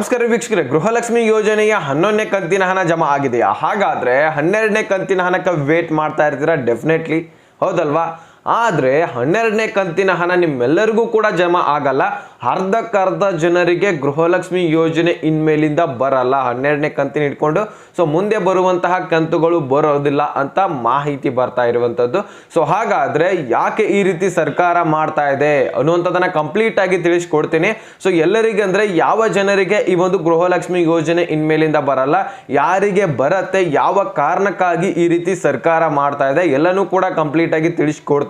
ನಮಸ್ಕಾರ ವೀಕ್ಷಕರೇ, ಗೃಹಲಕ್ಷ್ಮಿ ಯೋಜನೆಯ ಹನ್ನೊಂದನೇ ಕಂತಿನ ಹಣ ಜಮಾ ಆಗಿದೆಯಾ? ಹಾಗಾದ್ರೆ ಹನ್ನೆರಡನೇ ಕಂತಿನ ಹಣಕ್ಕೆ ವೇಟ್ ಮಾಡ್ತಾ ಇರ್ತೀರಾ? ಡೆಫಿನೆಟ್ಲಿ ಹೌದಲ್ವಾ? ಆದರೆ ಹನ್ನೆರಡನೇ ಕಂತಿನ ಹಣ ನಿಮ್ಮೆಲ್ಲರಿಗೂ ಕೂಡ ಜಮಾ ಆಗಲ್ಲ. ಅರ್ಧಕ್ಕರ್ಧ ಜನರಿಗೆ ಗೃಹಲಕ್ಷ್ಮಿ ಯೋಜನೆ ಇನ್ಮೇಲಿಂದ ಬರಲ್ಲ. ಹನ್ನೆರಡನೇ ಕಂತಿನ ಇಟ್ಕೊಂಡು, ಸೊ ಮುಂದೆ ಬರುವಂತಹ ಕಂತುಗಳು ಬರೋದಿಲ್ಲ ಅಂತ ಮಾಹಿತಿ ಬರ್ತಾ ಇರುವಂಥದ್ದು ಸೊ ಹಾಗಾದರೆ ಯಾಕೆ ಈ ರೀತಿ ಸರ್ಕಾರ ಮಾಡ್ತಾ ಇದೆ ಅನ್ನುವಂಥದ್ದನ್ನು ಕಂಪ್ಲೀಟ್ ಆಗಿ ತಿಳಿಸ್ಕೊಡ್ತೀನಿ. ಸೊ ಎಲ್ಲರಿಗೆ ಅಂದರೆ ಯಾವ ಜನರಿಗೆ ಈ ಒಂದು ಗೃಹಲಕ್ಷ್ಮಿ ಯೋಜನೆ ಇನ್ಮೇಲಿಂದ ಬರಲ್ಲ? ಯಾರಿಗೆ ಬರತ್ತೆ? ಯಾವ ಕಾರಣಕ್ಕಾಗಿ ಈ ರೀತಿ ಸರ್ಕಾರ ಮಾಡ್ತಾ ಇದೆ? ಎಲ್ಲನೂ ಕೂಡ ಕಂಪ್ಲೀಟ್ ಆಗಿ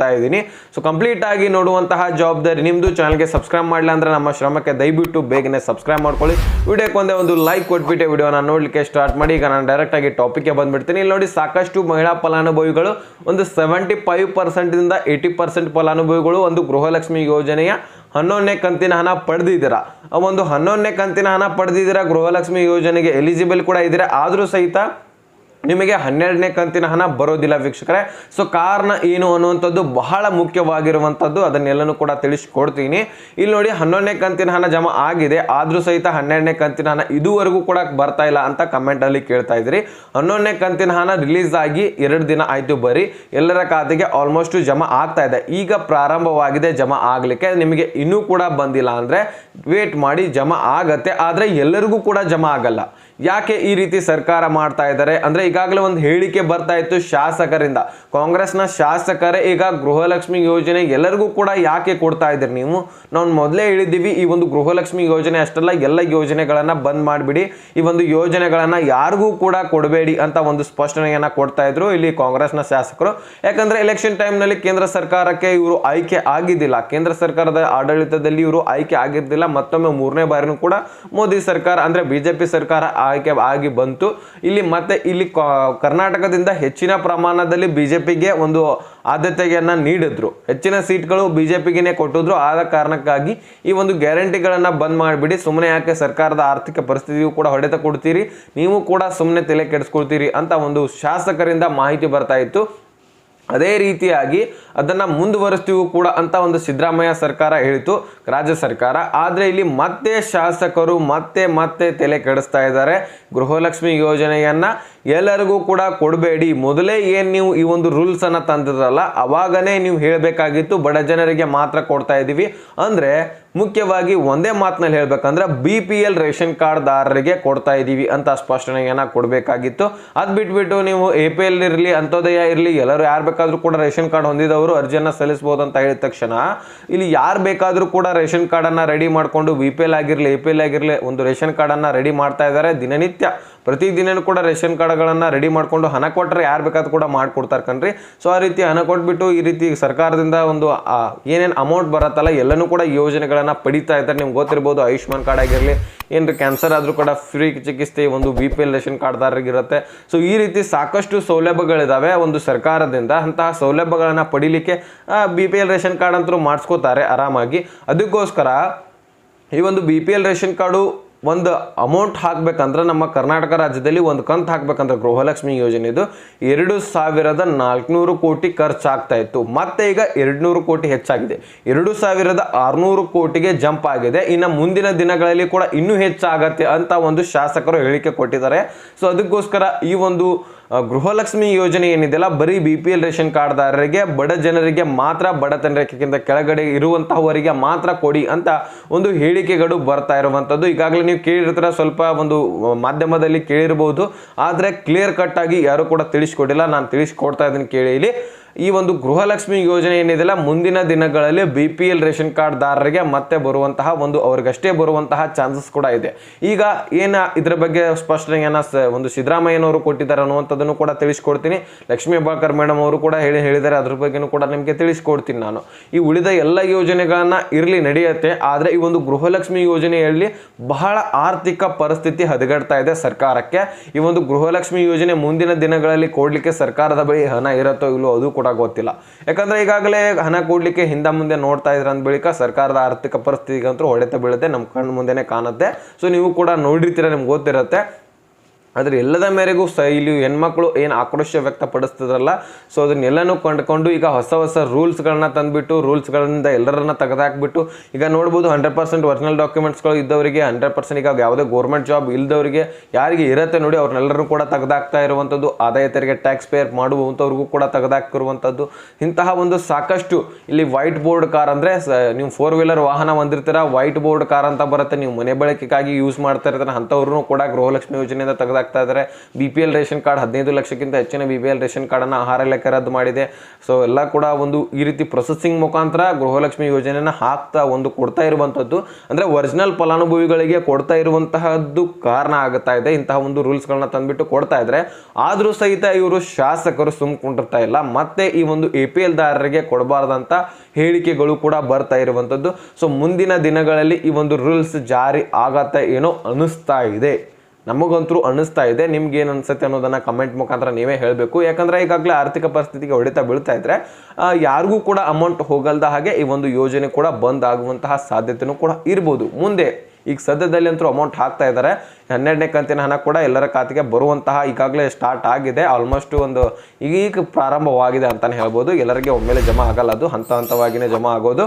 ತಿಳಿಸ್ಕೊಡ್ತಾ ಇದ್ದೀನಿ. ಸೊ ಕಂಪ್ಲೀಟ್ ಆಗಿ ನೋಡುವಂತಹ ಜವಾಬ್ದಾರಿ ನಿಮ್ಮದು ಚಾನಲ್ಗೆ ಸಬ್ಸ್ಕ್ರೈಬ್ ಮಾಡಲಿಲ್ಲ ಅಂದ್ರೆ ನಮ್ಮ ಶ್ರಮಕ್ಕೆ ದಯವಿಟ್ಟು ಬೇಗನೆ ಸಬ್ಸ್ಕ್ರೈಬ್ ಮಾಡ್ಕೊಳ್ಳಿ. ವಿಡಿಯೋಕ್ಕೆ ಒಂದೇ ಒಂದು ಲೈಕ್ ಕೊಟ್ಬಿಟ್ಟು ವಿಡಿಯೋನ ನೋಡಲಿಕ್ಕೆ ಸ್ಟಾರ್ಟ್ ಮಾಡಿ. ಈಗ ನಾನು ಡೈರೆಕ್ಟ್ ಆಗಿ ಟಾಪಿಕ್ಗೆ ಬಂದ್ಬಿಡ್ತೀನಿ. ಇಲ್ಲಿ ನೋಡಿ, ಸಾಕಷ್ಟು ಮಹಿಳಾ ಫಲಾನುಭವಿಗಳು, ಒಂದು ಸೆವೆಂಟಿ ಫೈವ್ ಪರ್ಸೆಂಟಿಂದ ಏಯ್ಟಿ ಪರ್ಸೆಂಟ್ ಫಲಾನುಭವಿಗಳು ಒಂದು ಗೃಹಲಕ್ಷ್ಮಿ ಯೋಜನೆಯ ಹನ್ನೊಂದನೇ ಕಂತಿನ ಹಣ ಪಡೆದಿದ್ದೀರಾ? ಒಂದು ಹನ್ನೊಂದನೇ ಕಂತಿನ ಹಣ ಪಡೆದಿದ್ದೀರಾ ಗೃಹಲಕ್ಷ್ಮಿ ಯೋಜನೆಗೆ ಎಲಿಜಿಬಲ್ ಕೂಡ ಇದ್ದೀರಾ? ಆದರೂ ಸಹಿತ ನಿಮಗೆ ಹನ್ನೆರಡನೇ ಕಂತಿನ ಹಣ ಬರೋದಿಲ್ಲ ವೀಕ್ಷಕರೇ. ಸೊ ಕಾರಣ ಏನು ಅನ್ನುವಂಥದ್ದು ಬಹಳ ಮುಖ್ಯವಾಗಿರುವಂಥದ್ದು ಅದನ್ನೆಲ್ಲನೂ ಕೂಡ ತಿಳಿಸ್ಕೊಡ್ತೀನಿ. ಇಲ್ಲಿ ನೋಡಿ ಹನ್ನೊಂದನೇ ಕಂತಿನ ಹಣ ಜಮಾ ಆಗಿದೆ. ಆದರೂ ಸಹಿತ ಹನ್ನೆರಡನೇ ಕಂತಿನ ಹಣ ಇದುವರೆಗೂ ಕೂಡ ಬರ್ತಾ ಇಲ್ಲ ಅಂತ ಕಮೆಂಟಲ್ಲಿ ಕೇಳ್ತಾ ಇದ್ರಿ. ಹನ್ನೊಂದನೇ ಕಂತಿನ ಹಣ ರಿಲೀಸ್ ಆಗಿ ಎರಡು ದಿನ ಆಯಿತು ಬರೀ. ಎಲ್ಲರ ಖಾತೆಗೆ ಆಲ್ಮೋಸ್ಟ್ ಜಮಾ ಆಗ್ತಾ ಇದೆ. ಈಗ ಪ್ರಾರಂಭವಾಗಿದೆ, ಜಮಾ ಆಗಲಿಕ್ಕೆ. ನಿಮಗೆ ಇನ್ನೂ ಕೂಡ ಬಂದಿಲ್ಲ ಅಂದರೆ ವೇಟ್ ಮಾಡಿ ಜಮಾ ಆಗತ್ತೆ. ಆದರೆ ಎಲ್ಲರಿಗೂ ಕೂಡ ಜಮಾ ಆಗಲ್ಲ. ಯಾಕೆ ಈ ರೀತಿ ಸರ್ಕಾರ ಮಾಡ್ತಾ ಇದ್ದಾರೆ? ಅಂದ್ರೆ ಈಗಾಗಲೇ ಒಂದು ಹೇಳಿಕೆ ಬರ್ತಾ ಇತ್ತು ಶಾಸಕರಿಂದ. ಕಾಂಗ್ರೆಸ್ನ ಶಾಸಕರೇ ಈಗ ಗೃಹಲಕ್ಷ್ಮಿ ಯೋಜನೆ ಎಲ್ಲರಿಗೂ ಕೂಡ ಯಾಕೆ ಕೊಡ್ತಾ ಇದ್ದೀರಿ ನೀವು? ನಾವು ಮೊದಲೇ ಹೇಳಿದ್ದೀವಿ, ಈ ಒಂದು ಗೃಹಲಕ್ಷ್ಮಿ ಯೋಜನೆ ಅಷ್ಟಲ್ಲ, ಎಲ್ಲ ಯೋಜನೆಗಳನ್ನ ಬಂದ್ ಮಾಡಿಬಿಡಿ. ಈ ಒಂದು ಯೋಜನೆಗಳನ್ನ ಯಾರಿಗೂ ಕೂಡ ಕೊಡಬೇಡಿ ಅಂತ ಒಂದು ಸ್ಪಷ್ಟನೆಯನ್ನ ಕೊಡ್ತಾ ಇದ್ರು ಇಲ್ಲಿ ಕಾಂಗ್ರೆಸ್ನ ಶಾಸಕರು. ಯಾಕಂದ್ರೆ ಎಲೆಕ್ಷನ್ ಟೈಮ್ನಲ್ಲಿ ಕೇಂದ್ರ ಸರ್ಕಾರಕ್ಕೆ ಇವರು ಆಯ್ಕೆ ಆಗಿದ್ದಿಲ್ಲ. ಕೇಂದ್ರ ಸರ್ಕಾರದ ಆಡಳಿತದಲ್ಲಿ ಇವರು ಆಯ್ಕೆ ಆಗಿದ್ದಿಲ್ಲ ಮತ್ತೊಮ್ಮೆ ಮೂರನೇ ಬಾರಿನೂ ಕೂಡ ಮೋದಿ ಸರ್ಕಾರ, ಅಂದ್ರೆ ಬಿಜೆಪಿ ಸರ್ಕಾರ ಆಯ್ಕೆ ಆಗಿ ಬಂತು. ಇಲ್ಲಿ ಮತ್ತೆ ಇಲ್ಲಿ ಕರ್ನಾಟಕದಿಂದ ಹೆಚ್ಚಿನ ಪ್ರಮಾಣದಲ್ಲಿ ಬಿಜೆಪಿಗೆ ಒಂದು ಆದ್ಯತೆಯನ್ನು ನೀಡಿದ್ರು. ಹೆಚ್ಚಿನ ಸೀಟ್ಗಳು ಬಿಜೆಪಿಗೆ ಕೊಟ್ಟಿದ್ರು. ಆದ ಕಾರಣಕ್ಕಾಗಿ ಈ ಒಂದು ಗ್ಯಾರಂಟಿಗಳನ್ನು ಬಂದ್ ಮಾಡಿಬಿಡಿ. ಸುಮ್ಮನೆ ಯಾಕೆ ಸರ್ಕಾರದ ಆರ್ಥಿಕ ಪರಿಸ್ಥಿತಿಯು ಕೂಡ ಹೊಡೆತ ಕೊಡ್ತೀರಿ? ನೀವು ಕೂಡ ಸುಮ್ಮನೆ ತಲೆ ಕೆಡಿಸ್ಕೊಳ್ತೀರಿ ಅಂತ ಒಂದು ಶಾಸಕರಿಂದ ಮಾಹಿತಿ ಬರ್ತಾ ಇತ್ತು. ಅದೇ ರೀತಿಯಾಗಿ ಅದನ್ನು ಮುಂದುವರಿಸ್ತೀವಿ ಕೂಡ ಅಂತ ಒಂದು ಸಿದ್ದರಾಮಯ್ಯ ಸರ್ಕಾರ ಹೇಳಿತು ರಾಜ್ಯ ಸರ್ಕಾರ. ಆದರೆ ಇಲ್ಲಿ ಮತ್ತೆ ಶಾಸಕರು ಮತ್ತೆ ಮತ್ತೆ ತಲೆ ಕೆಡಿಸ್ತಾ ಇದ್ದಾರೆ. ಗೃಹಲಕ್ಷ್ಮಿ ಯೋಜನೆಯನ್ನ ಎಲ್ಲರಿಗೂ ಕೂಡ ಕೊಡಬೇಡಿ. ಮೊದಲೇ ಏನು ನೀವು ಈ ಒಂದು ರೂಲ್ಸ್ ಅನ್ನ ತಂದಿದ್ರಲ್ಲ, ಅವಾಗನೇ ನೀವು ಹೇಳಬೇಕಾಗಿತ್ತು, ಬಡ ಜನರಿಗೆ ಮಾತ್ರ ಕೊಡ್ತಾ ಇದ್ದೀವಿ. ಅಂದ್ರೆ, ಮುಖ್ಯವಾಗಿ ಒಂದೇ ಮಾತಿನಲ್ಲಿ ಹೇಳಬೇಕಂದ್ರೆ ಬಿ ಪಿ ಎಲ್ ರೇಷನ್ ಕಾರ್ಡ್ದಾರರಿಗೆ ಕೊಡ್ತಾ ಇದ್ದೀವಿ ಅಂತ ಸ್ಪಷ್ಟನೆಯನ್ನು ಕೊಡಬೇಕಾಗಿತ್ತು. ಅದು ಬಿಟ್ಬಿಟ್ಟು ನೀವು ಎ ಪಿ ಎಲ್ ಇರಲಿ ಅಂತ್ಯೋದಯ ಇರಲಿ, ಎಲ್ಲರೂ ಯಾರು ಬೇಕಾದರೂ ಕೂಡ ರೇಷನ್ ಕಾರ್ಡ್ ಹೊಂದಿದವರು ಅರ್ಜಿಯನ್ನು ಸಲ್ಲಿಸಬಹುದು ಅಂತ ಹೇಳಿದ ತಕ್ಷಣ, ಇಲ್ಲಿ ಯಾರು ಬೇಕಾದರೂ ಕೂಡ ರೇಷನ್ ಕಾರ್ಡ್ ಅನ್ನ ರೆಡಿ ಮಾಡ್ಕೊಂಡು ಬಿ ಪಿ ಎಲ್ ಆಗಿರಲಿ ಎ ಪಿ ಎಲ್ ಆಗಿರಲಿ, ಒಂದು ರೇಷನ್ ಕಾರ್ಡ್ ಅನ್ನ ರೆಡಿ ಮಾಡ್ತಾ ಇದ್ದಾರೆ ದಿನನಿತ್ಯ. ಪ್ರತಿದಿನನೂ ಕೂಡ ರೇಷನ್ ಕಾರ್ಡ್ಗಳನ್ನು ರೆಡಿ ಮಾಡಿಕೊಂಡು ಹಣ ಕೊಟ್ಟರೆ ಯಾರು ಬೇಕಾದ್ರೂ ಕೂಡ ಮಾಡಿಕೊಡ್ತಾರೆ ಕಣ್ರಿ. ಸೊ ಆ ರೀತಿ ಹಣ ಕೊಟ್ಬಿಟ್ಟು ಈ ರೀತಿ ಸರ್ಕಾರದಿಂದ ಒಂದು ಏನೇನು ಅಮೌಂಟ್ ಬರುತ್ತಲ್ಲ, ಎಲ್ಲನೂ ಕೂಡ ಯೋಜನೆಗಳನ್ನು ಪಡಿತಾ ಇದ್ದಾರೆ. ನಿಮ್ಗೆ ಗೊತ್ತಿರ್ಬೋದು, ಆಯುಷ್ಮಾನ್ ಕಾರ್ಡ್ ಆಗಿರಲಿ ಏನು ಕ್ಯಾನ್ಸರ್ ಆದರೂ ಕೂಡ ಫ್ರೀ ಚಿಕಿತ್ಸೆ ಒಂದು ಬಿ ಪಿ ಎಲ್ ರೇಷನ್ ಕಾರ್ಡ್ದಾರರಿಗಿರುತ್ತೆ. ಸೊ ಈ ರೀತಿ ಸಾಕಷ್ಟು ಸೌಲಭ್ಯಗಳಿದ್ದಾವೆ ಒಂದು ಸರ್ಕಾರದಿಂದ. ಅಂತಹ ಸೌಲಭ್ಯಗಳನ್ನ ಪಡಿಲಿಕ್ಕೆ B P L ration card ಅಂತೂ ಮಾಡಿಸ್ಕೋತಾರೆ ಆರಾಮಾಗಿ. ಅದಕ್ಕೋಸ್ಕರ ಈ ಒಂದು B P L ration card ಒಂದು ಅಮೌಂಟ್ ಹಾಕ್ಬೇಕಂದ್ರೆ ನಮ್ಮ ಕರ್ನಾಟಕ ರಾಜ್ಯದಲ್ಲಿ ಒಂದು ಕಂತು ಹಾಕಬೇಕಂದ್ರೆ ಗೃಹಲಕ್ಷ್ಮಿ ಯೋಜನೆದು ಎರಡು ಸಾವಿರದ ನಾಲ್ಕುನೂರು ಕೋಟಿ ಖರ್ಚಾಗ್ತಾ ಇತ್ತು. ಮತ್ತೆ ಈಗ ಎರಡುನೂರು ಕೋಟಿ ಹೆಚ್ಚಾಗಿದೆ. ಎರಡು ಸಾವಿರದ ಆರುನೂರು ಕೋಟಿಗೆ ಜಂಪ್ ಆಗಿದೆ. ಇನ್ನು ಮುಂದಿನ ದಿನಗಳಲ್ಲಿ ಕೂಡ ಇನ್ನೂ ಹೆಚ್ಚಾಗತ್ತೆ ಅಂತ ಒಂದು ಶಾಸಕರು ಹೇಳಿಕೆ ಕೊಟ್ಟಿದ್ದಾರೆ. ಸೊ ಅದಕ್ಕೋಸ್ಕರ ಈ ಒಂದು ಗೃಹಲಕ್ಷ್ಮಿ ಯೋಜನೆ ಏನಿದೆಯಲ್ಲ, ಬರೀ ಬಿ ಪಿ ಎಲ್ ರೇಷನ್ ಕಾರ್ಡ್ದಾರರಿಗೆ, ಬಡ ಜನರಿಗೆ ಮಾತ್ರ ಬಡತನ ರೇಖೆಗಿಂತ ಕೆಳಗಡೆ ಇರುವಂತಹವರಿಗೆ ಮಾತ್ರ ಕೊಡಿ ಅಂತ ಒಂದು ಹೇಳಿಕೆಗಳು ಬರ್ತಾ ಇರುವಂಥದ್ದು ಈಗಾಗಲೇ ನೀವು ಕೇಳಿರ್ತೀರ, ಸ್ವಲ್ಪ ಒಂದು ಮಾಧ್ಯಮದಲ್ಲಿ ಕೇಳಿರಬಹುದು ಆದರೆ ಕ್ಲಿಯರ್ ಕಟ್ ಆಗಿ ಯಾರು ಕೂಡ ತಿಳಿಸ್ಕೊಡಿಲ್ಲ. ನಾನು ತಿಳಿಸ್ಕೊಡ್ತಾ ಇದ್ದೀನಿ ಕೇಳಿ ಇಲ್ಲಿ. ಈ ಒಂದು ಗೃಹಲಕ್ಷ್ಮಿ ಯೋಜನೆ ಏನಿದೆಯಲ್ಲ, ಮುಂದಿನ ದಿನಗಳಲ್ಲಿ ಬಿ ಪಿ ಎಲ್ ರೇಷನ್ ಕಾರ್ಡ್ದಾರರಿಗೆ ಮತ್ತೆ ಬರುವಂತಹ ಒಂದು ಅವ್ರಿಗಷ್ಟೇ ಬರುವಂತಹ ಚಾನ್ಸಸ್ ಕೂಡ ಇದೆ. ಈಗ ಏನ ಇದ್ರ ಬಗ್ಗೆ ಸ್ಪಷ್ಟನೆಯನ್ನ ಒಂದು ಸಿದ್ದರಾಮಯ್ಯನವರು ಕೊಟ್ಟಿದ್ದಾರೆ ಅನ್ನುವಂಥದ್ದನ್ನು ಕೂಡ ತಿಳಿಸ್ಕೊಡ್ತೀನಿ. ಲಕ್ಷ್ಮೀ ಹೆಬ್ಬಾಳ್ಕರ್ ಮೇಡಮ್ ಅವರು ಕೂಡ ಹೇಳಿ, ಹೇಳಿದ್ದಾರೆ. ಅದ್ರ ಬಗ್ಗೆನೂ ಕೂಡ ನಿಮಗೆ ತಿಳಿಸ್ಕೊಡ್ತೀನಿ ನಾನು. ಈ ಉಳಿದ ಎಲ್ಲ ಯೋಜನೆಗಳನ್ನ ಇರಲಿ ನಡೆಯುತ್ತೆ, ಆದರೆ ಈ ಒಂದು ಗೃಹಲಕ್ಷ್ಮಿ ಯೋಜನೆಯಲ್ಲಿ ಬಹಳ ಆರ್ಥಿಕ ಪರಿಸ್ಥಿತಿ ಹದಗೆಡ್ತಾ ಇದೆ ಸರ್ಕಾರಕ್ಕೆ. ಈ ಒಂದು ಗೃಹಲಕ್ಷ್ಮಿ ಯೋಜನೆ ಮುಂದಿನ ದಿನಗಳಲ್ಲಿ ಕೊಡಲಿಕ್ಕೆ ಸರ್ಕಾರದ ಬಳಿ ಹಣ ಇರುತ್ತೋ ಇಲ್ಲೋ ಅದು ಕೂಡ ಗೊತ್ತಿಲ್ಲ. ಯಾಕಂದ್ರೆ ಈಗಾಗಲೇ ಹಣ ಕೂಡಲಿಕ್ಕೆ ಹಿಂದೆ ಮುಂದೆ ನೋಡ್ತಾ ಇದ್ರ ಅಂದ ಬಳಿಕ ಸರ್ಕಾರದ ಆರ್ಥಿಕ ಪರಿಸ್ಥಿತಿಗಂತೂ ಹೊಡೆತ ಬೀಳುತ್ತೆ ನಮ್ಮ ಕಣ್ಣು ಮುಂದೆನೇ ಕಾಣುತ್ತೆ. ಸೊ ನೀವು ಕೂಡ ನೋಡಿರ್ತೀರ, ನಿಮ್ಗೆ ಗೊತ್ತಿರುತ್ತೆ. ಆದರೆ ಎಲ್ಲದ ಮೇರೆಗೂ ಇಲ್ಲಿ ಹೆಣ್ಮಕ್ಳು ಏನು ಆಕ್ರೋಶ ವ್ಯಕ್ತಪಡಿಸ್ತಿದ್ರಲ್ಲ ಸೊ ಅದನ್ನೆಲ್ಲನೂ ಕಂಡುಕೊಂಡು ಈಗ ಹೊಸ ಹೊಸ ರೂಲ್ಸ್ಗಳನ್ನ ತಂದುಬಿಟ್ಟು ರೂಲ್ಸ್ಗಳಿಂದ ಎಲ್ಲರನ್ನ ತೆಗೆದಾಕ್ಬಿಟ್ಟು, ಈಗ ನೋಡ್ಬೋದು ಹಂಡ್ರೆಡ್ ಪರ್ಸೆಂಟ್ ಒರಿಜಿನಲ್ ಡಾಕ್ಯುಮೆಂಟ್ಸ್ಗಳು ಇದ್ದವರಿಗೆ ಹಂಡ್ರೆಡ್ ಪರ್ಸೆಂಟ್ ಈಗ ಯಾವುದೇ ಗೌರ್ಮೆಂಟ್ ಜಾಬ್ ಇಲ್ಲದವರಿಗೆ ಯಾರಿಗೆ ಇರುತ್ತೆ ನೋಡಿ ಅವ್ರನ್ನೆಲ್ಲರೂ ಕೂಡ ತೆಗೆದಾಕ್ತಾ ಇರುವಂಥದ್ದು ಆದಾಯ ತೆರಿಗೆ ಟ್ಯಾಕ್ಸ್ ಪೇರ್ ಮಾಡುವಂಥವ್ರಿಗೂ ಕೂಡ ತೆಗೆದಾಕಿರುವಂಥದ್ದು ಇಂತಹ ಒಂದು ಸಾಕಷ್ಟು ಇಲ್ಲಿ ವೈಟ್ ಬೋರ್ಡ್ ಕಾರ್ ಅಂದರೆ ನೀವು ಫೋರ್ ವೀಲರ್ ವಾಹನ ಹೊಂದಿರ್ತೀರ ವೈಟ್ ಬೋರ್ಡ್ ಕಾರ್ ಅಂತ ಬರುತ್ತೆ, ನೀವು ಮನೆ ಬಳಕೆಗಾಗಿ ಯೂಸ್ ಮಾಡ್ತಾ ಇರ್ತಾರೆ ಅಂಥವ್ರು ಕೂಡ ಗೃಹಲಕ್ಷ್ಮಿ ಯೋಜನೆಯಿಂದ ತೆಗೆದಾಕ್ತಾ ಇದ್ದಾರೆ B P L ration card ಹದಿನೈದು ಲಕ್ಷಕ್ಕಿಂತ ಹೆಚ್ಚಿನ ಬಿ ಪಿ ಎಲ್ ರೇಷನ್ ಕಾರ್ಡನ್ನು ಆಹಾರ ಲೆಕ್ಕ ರದ್ದು ಮಾಡಿದೆ. ಸೊ ಎಲ್ಲ ಕೂಡ ಒಂದು ಈ ರೀತಿ ಪ್ರೊಸೆಸಿಂಗ್ ಮುಖಾಂತರ ಗೃಹಲಕ್ಷ್ಮಿ ಯೋಜನೆಯನ್ನ ಹಾಕ್ತಾ ಒಂದು ಕೊಡ್ತಾ ಇರುವಂಥದ್ದು ಅಂದರೆ ಒರಿಜಿನಲ್ ಫಲಾನುಭವಿಗಳಿಗೆ ಕೊಡ್ತಾ ಇರುವಂತಹದ್ದು ಕಾರಣ ಆಗುತ್ತಾ ಇದೆ. ಇಂತಹ ಒಂದು ರೂಲ್ಸ್ಗಳನ್ನ ತಂದ್ಬಿಟ್ಟು ಕೊಡ್ತಾ ಇದ್ದಾರೆ ಆದರೂ ಸಹಿತ ಇವರು ಶಾಸಕರು ಸುಮ್ಕೊಂಡಿರ್ತಾ ಇಲ್ಲ. ಮತ್ತೆ ಈ ಒಂದು ಎ ಪಿ ಎಲ್ ದಾರರಿಗೆ ಕೊಡಬಾರ್ದಂತ ಹೇಳಿಕೆಗಳು ಕೂಡ ಬರ್ತಾ ಇರುವಂಥದ್ದು ಸೊ ಮುಂದಿನ ದಿನಗಳಲ್ಲಿ ಈ ಒಂದು ರೂಲ್ಸ್ ಜಾರಿ ಆಗತ್ತೆ ಏನೋ ಅನಿಸ್ತಾ ಇದೆ. ನಮಗಂತೂ ಅನ್ನಿಸ್ತಾ ಇದೆ. ನಿಮ್ಗೆ ಏನು ಅನಿಸುತ್ತೆ ಅನ್ನೋದನ್ನು ಕಮೆಂಟ್ ಮುಖಾಂತರ ನೀವೇ ಹೇಳಬೇಕು. ಯಾಕಂದರೆ ಈಗಾಗಲೇ ಆರ್ಥಿಕ ಪರಿಸ್ಥಿತಿಗೆ ಹೊಡೆತ ಬೀಳ್ತಾ ಇದ್ರೆ ಯಾರಿಗೂ ಕೂಡ ಅಮೌಂಟ್ ಹೋಗಲ್ದ ಹಾಗೆ ಈ ಒಂದು ಯೋಜನೆ ಕೂಡ ಬಂದ್ ಆಗುವಂತಹ ಸಾಧ್ಯತೆನೂ ಕೂಡ ಇರ್ಬೋದು. ಮುಂದೆ ಈಗ ಸದ್ಯದಲ್ಲಿ ಅಂತೂ ಅಮೌಂಟ್ ಹಾಕ್ತಾ ಇದ್ದಾರೆ ಹನ್ನೆರಡನೇ ಕಂತಿನ ಹಣ ಕೂಡ ಎಲ್ಲರ ಖಾತೆಗೆ ಬರುವಂತಹ ಈಗಾಗಲೇ ಸ್ಟಾರ್ಟ್ ಆಗಿದೆ. ಆಲ್ಮೋಸ್ಟ್ ಒಂದು ಈಗ ಪ್ರಾರಂಭವಾಗಿದೆ ಅಂತಲೇ ಹೇಳ್ಬೋದು. ಎಲ್ಲರಿಗೆ ಒಮ್ಮೆಲೆ ಜಮಾ ಆಗಲ್ಲ ಅದು. ಹಂತ ಹಂತವಾಗಿಯೇ ಜಮಾ ಆಗೋದು.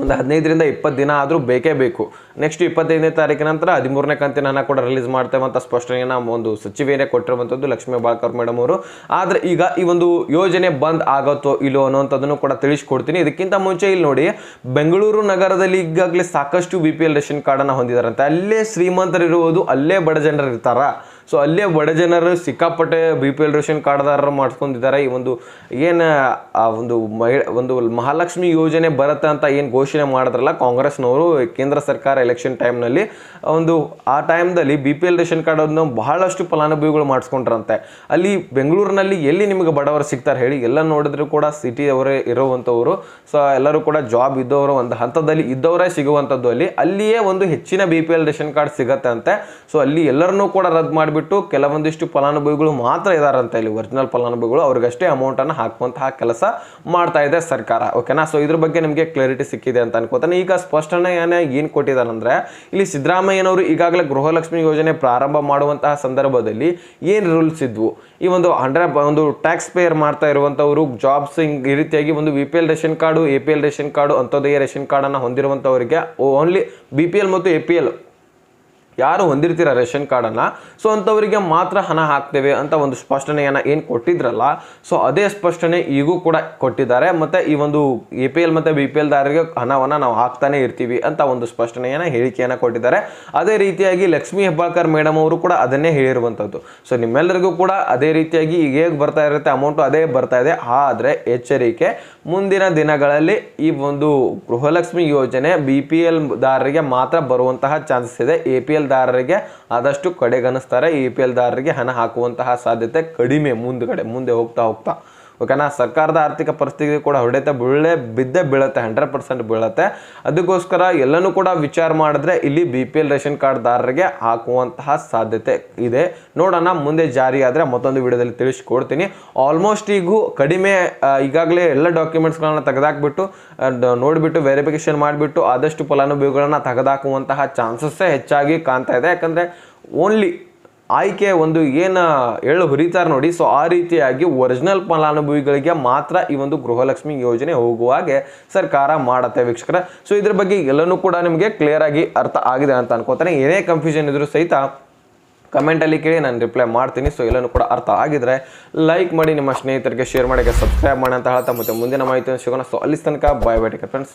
ಒಂದು ಹದಿನೈದರಿಂದ ಇಪ್ಪತ್ತು ದಿನ ಆದರೂ ಬೇಕೇ ಬೇಕು. ನೆಕ್ಸ್ಟ್ ಇಪ್ಪತ್ತೈದನೇ ತಾರೀಕಿನ ನಂತರ ಹದಿಮೂರನೇ ಕಂತಿನ ಹಣ ಕೂಡ ರಿಲೀಸ್ ಮಾಡ್ತೇವೆ ಅಂತ ಸ್ಪಷ್ಟನೆಯನ್ನು ಒಂದು ಸಚಿವೆಯೇ ಕೊಟ್ಟಿರುವಂಥದ್ದು ಲಕ್ಷ್ಮೀ ಬಾಳ್ಕರ್ ಮೇಡಮ್ ಅವರು. ಆದರೆ ಈಗ ಈ ಒಂದು ಯೋಜನೆ ಬಂದ್ ಆಗುತ್ತೋ ಇಲ್ಲೋ ಅನ್ನೋಂಥದ್ದನ್ನು ಕೂಡ ತಿಳಿಸ್ಕೊಡ್ತೀನಿ. ಇದಕ್ಕಿಂತ ಮುಂಚೆ ಇಲ್ಲಿ ನೋಡಿ, ಬೆಂಗಳೂರು ನಗರದಲ್ಲಿ ಈಗಾಗಲೇ ಸಾಕಷ್ಟು ಬಿ ಪಿ ಎಲ್ ರೇಷನ್ ಕಾರ್ಡನ್ನು ಹೊಂದಿದ್ದಾರಂತೆ ಅಲ್ಲೇ ಶ್ರೀಮಂತರಿರುವುದು, ಅಲ್ಲೇ ಬಡ ಜನರು ಸೊ ಅಲ್ಲೇ ಬಡ ಜನರು ಸಿಕ್ಕಾಪಟ್ಟೆ ಬಿ ಪಿ ಎಲ್ ರೇಷನ್ ಕಾರ್ಡ್ದಾರರು ಮಾಡ್ಕೊಂಡಿದ್ದಾರೆ ಈ ಒಂದು ಏನು, ಆ ಒಂದು ಮಹಿ, ಒಂದು ಮಹಾಲಕ್ಷ್ಮಿ ಯೋಜನೆ ಬರುತ್ತೆ ಅಂತ ಏನು ಘೋಷಣೆ ಮಾಡಿದ್ರಲ್ಲ ಕಾಂಗ್ರೆಸ್ನವರು, ಕೇಂದ್ರ ಸರ್ಕಾರ ಎಲೆಕ್ಷನ್ ಟೈಮ್ನಲ್ಲಿ ಒಂದು ಆ ಟೈಮ್ದಲ್ಲಿ ಬಿ ಪಿ ಎಲ್ ರೇಷನ್ ಕಾರ್ಡನ್ನು ಬಹಳಷ್ಟು ಫಲಾನುಭವಿಗಳು ಮಾಡಿಸ್ಕೊಂಡ್ರಂತೆ. ಅಲ್ಲಿ ಬೆಂಗಳೂರಿನಲ್ಲಿ ಎಲ್ಲಿ ನಿಮಗೆ ಬಡವರು ಸಿಗ್ತಾರೆ ಹೇಳಿ ಎಲ್ಲ ನೋಡಿದ್ರು ಕೂಡ ಸಿಟಿ ಅವರೇ ಇರುವಂಥವ್ರು. ಸೊ ಎಲ್ಲರೂ ಕೂಡ ಜಾಬ್ ಇದ್ದವರು, ಒಂದು ಹಂತದಲ್ಲಿ ಇದ್ದವರೇ ಸಿಗುವಂಥದ್ದು ಅಲ್ಲಿ. ಅಲ್ಲಿಯೇ ಒಂದು ಹೆಚ್ಚಿನ B P L ration card ಸಿಗತ್ತೆ ಅಂತೆ. ಸೊ ಅಲ್ಲಿ ಎಲ್ಲರನ್ನೂ ಕೂಡ ರದ್ದು ಮಾಡಿಬಿಟ್ಟು ಕೆಲವೊಂದಿಷ್ಟು ಫಲಾನುಭವಿಗಳು ಮಾತ್ರ ಇದಾರಂತ ಇಲ್ಲಿ ಒರಿಜಿನಲ್ ಫಲಾನುಭವಿಗಳು, ಅವ್ರಿಗಷ್ಟೇ ಅಮೌಂಟನ್ನು ಹಾಕುವಂತಹ ಕೆಲಸ ಮಾಡ್ತಾ ಇದೆ ಸರ್ಕಾರ. ಓಕೆನಾ ಸೊ ಇದ್ರ ಬಗ್ಗೆ ನಿಮಗೆ ಕ್ಲಾರಿಟಿ ಸಿಕ್ಕಿದೆ ಅಂತ ಅನ್ಕೋತಾನೆ. ಈಗ ಸ್ಪಷ್ಟನೆಯನ್ನು ಏನು ಕೊಟ್ಟಿದ್ದಾರಂದ್ರೆ ಇಲ್ಲಿ ಸಿದ್ದರಾಮಯ್ಯನವರು ಈಗಾಗಲೇ ಗೃಹಲಕ್ಷ್ಮಿ ಯೋಜನೆ ಪ್ರಾರಂಭ ಮಾಡುವಂತಹ ಸಂದರ್ಭದಲ್ಲಿ ಏನು ರೂಲ್ಸ್ ಇದ್ವು? ಈ ಒಂದು ಹಂಡ್ರೆಡ್ ಒಂದು ಟ್ಯಾಕ್ಸ್ ಪೇಯರ್ ಮಾಡ್ತಾ ಇರುವಂಥವರು ಜಾಬ್ಸ್ ಹಿಂಗೆ ಈ ರೀತಿಯಾಗಿ ಒಂದು B P L ration card A P L ration card Antyodaya ration ಕಾರ್ಡನ್ನು ಹೊಂದಿರುವಂಥವರಿಗೆ ಓನ್ಲಿ ಬಿ ಪಿ ಎಲ್ ಮತ್ತು ಎ ಪಿ ಎಲ್ ಯಾರು ಹೊಂದಿರ್ತೀರ ರೇಷನ್ ಕಾರ್ಡನ್ನು? ಸೊ ಅಂಥವರಿಗೆ ಮಾತ್ರ ಹಣ ಹಾಕ್ತೇವೆ ಅಂತ ಒಂದು ಸ್ಪಷ್ಟನೆಯನ್ನು ಏನು ಕೊಟ್ಟಿದ್ರಲ್ಲ ಸೊ ಅದೇ ಸ್ಪಷ್ಟನೆ ಈಗೂ ಕೂಡ ಕೊಟ್ಟಿದ್ದಾರೆ. ಮತ್ತು ಈ ಒಂದು ಎ ಪಿ ಎಲ್ ಮತ್ತು ಬಿ ಪಿ ಎಲ್ ದಾರರಿಗೆ ಹಣವನ್ನು ನಾವು ಹಾಕ್ತಾನೆ ಇರ್ತೀವಿ ಅಂತ ಒಂದು ಸ್ಪಷ್ಟನೆಯನ್ನು, ಹೇಳಿಕೆಯನ್ನು ಕೊಟ್ಟಿದ್ದಾರೆ. ಅದೇ ರೀತಿಯಾಗಿ ಲಕ್ಷ್ಮೀ ಹೆಬ್ಬಾಳ್ಕರ್ ಮೇಡಮ್ ಅವರು ಕೂಡ ಅದನ್ನೇ ಹೇಳಿರುವಂಥದ್ದು. ಸೊ ನಿಮ್ಮೆಲ್ಲರಿಗೂ ಕೂಡ ಅದೇ ರೀತಿಯಾಗಿ ಈಗ ಹೇಗೆ ಬರ್ತಾ ಇರುತ್ತೆ ಅಮೌಂಟು ಅದೇ ಬರ್ತಾ ಇದೆ. ಆದರೆ ಎಚ್ಚರಿಕೆ, ಮುಂದಿನ ದಿನಗಳಲ್ಲಿ ಈ ಒಂದು ಗೃಹಲಕ್ಷ್ಮಿ ಯೋಜನೆ ಬಿ ಪಿ ಎಲ್ ದಾರರಿಗೆ ಮಾತ್ರ ಬರುವಂತಹ ಚಾನ್ಸಸ್ ಇದೆ. ಎ ಪಿ ಎಲ್ ದಾರರಿಗೆ ಆದಷ್ಟು ಕಡೆಗಣಿಸ್ತಾರೆ. ಇ ಪಿ ಎಲ್ ದಾರರಿಗೆ ಹಣ ಹಾಕುವಂತಹ ಸಾಧ್ಯತೆ ಕಡಿಮೆ ಮುಂದ್ಗಡೆ, ಮುಂದೆ ಹೋಗ್ತಾ ಹೋಗ್ತಾ. ಓಕೆನಾ? ಸರ್ಕಾರದ ಆರ್ಥಿಕ ಪರಿಸ್ಥಿತಿ ಕೂಡ ಹೊಡೆತ ಬೀಳೇ ಬಿದ್ದೇ ಬೀಳುತ್ತೆ ಹಂಡ್ರೆಡ್ ಪರ್ಸೆಂಟ್ ಬೀಳುತ್ತೆ. ಅದಕ್ಕೋಸ್ಕರ ಎಲ್ಲನೂ ಕೂಡ ವಿಚಾರ ಮಾಡಿದ್ರೆ ಇಲ್ಲಿ ಬಿ ಪಿ ಎಲ್ ರೇಷನ್ ಕಾರ್ಡ್ದಾರರಿಗೆ ಹಾಕುವಂತಹ ಸಾಧ್ಯತೆ ಇದೆ. ನೋಡೋಣ, ಮುಂದೆ ಜಾರಿ ಆದರೆ ಮತ್ತೊಂದು ವಿಡಿಯೋದಲ್ಲಿ ತಿಳಿಸ್ಕೊಡ್ತೀನಿ. ಆಲ್ಮೋಸ್ಟ್ ಈಗೂ ಕಡಿಮೆ ಈಗಾಗಲೇ ಎಲ್ಲ ಡಾಕ್ಯುಮೆಂಟ್ಸ್ಗಳನ್ನ ತೆಗೆದಾಕ್ಬಿಟ್ಟು ನೋಡಿಬಿಟ್ಟು ವೆರಿಫಿಕೇಶನ್ ಮಾಡಿಬಿಟ್ಟು ಆದಷ್ಟು ಫಲಾನುಭವಿಗಳನ್ನ ತೆಗೆದಾಕುವಂತಹ ಚಾನ್ಸಸ್ಸೇ ಹೆಚ್ಚಾಗಿ ಕಾಣ್ತಾ ಇದೆ. ಯಾಕಂದರೆ ಓನ್ಲಿ ಆಯ್ಕೆ ಒಂದು ಏನು ಎಳ್ಳು ಹುರಿತಾರೆ ನೋಡಿ. ಸೊ ಆ ರೀತಿಯಾಗಿ ಒರಿಜಿನಲ್ ಫಲಾನುಭವಿಗಳಿಗೆ ಮಾತ್ರ ಈ ಒಂದು ಗೃಹಲಕ್ಷ್ಮಿ ಯೋಜನೆ ಹೋಗುವ ಹಾಗೆ ಸರ್ಕಾರ ಮಾಡತ್ತೆ ವೀಕ್ಷಕರ. ಸೊ ಇದ್ರ ಬಗ್ಗೆ ಎಲ್ಲನೂ ಕೂಡ ನಿಮಗೆ ಕ್ಲಿಯರ್ ಆಗಿ ಅರ್ಥ ಆಗಿದೆ ಅಂತ ಅನ್ಕೋತಾನೆ. ಏನೇ ಕನ್ಫ್ಯೂಷನ್ ಇದ್ರೂ ಸಹಿತ ಕಮೆಂಟಲ್ಲಿ ಕೇಳಿ ನಾನು ರಿಪ್ಲೈ ಮಾಡ್ತೀನಿ. ಸೊ ಎಲ್ಲನೂ ಕೂಡ ಅರ್ಥ ಆಗಿದ್ರೆ ಲೈಕ್ ಮಾಡಿ, ನಿಮ್ಮ ಸ್ನೇಹಿತರಿಗೆ ಶೇರ್ ಮಾಡಿ ಸಬ್ಸ್ಕ್ರೈಬ್ ಮಾಡಿ ಅಂತ ಹೇಳ್ತಾ ಮತ್ತೆ ಮುಂದಿನ ಮಾಹಿತಿಯನ್ನು ಸಿಗೋಣ. ಸೊ ಅಲ್ಲಿ ತನಕ ಬಾಯ್ ಬಾಯ್ ಫ್ರೆಂಡ್ಸ್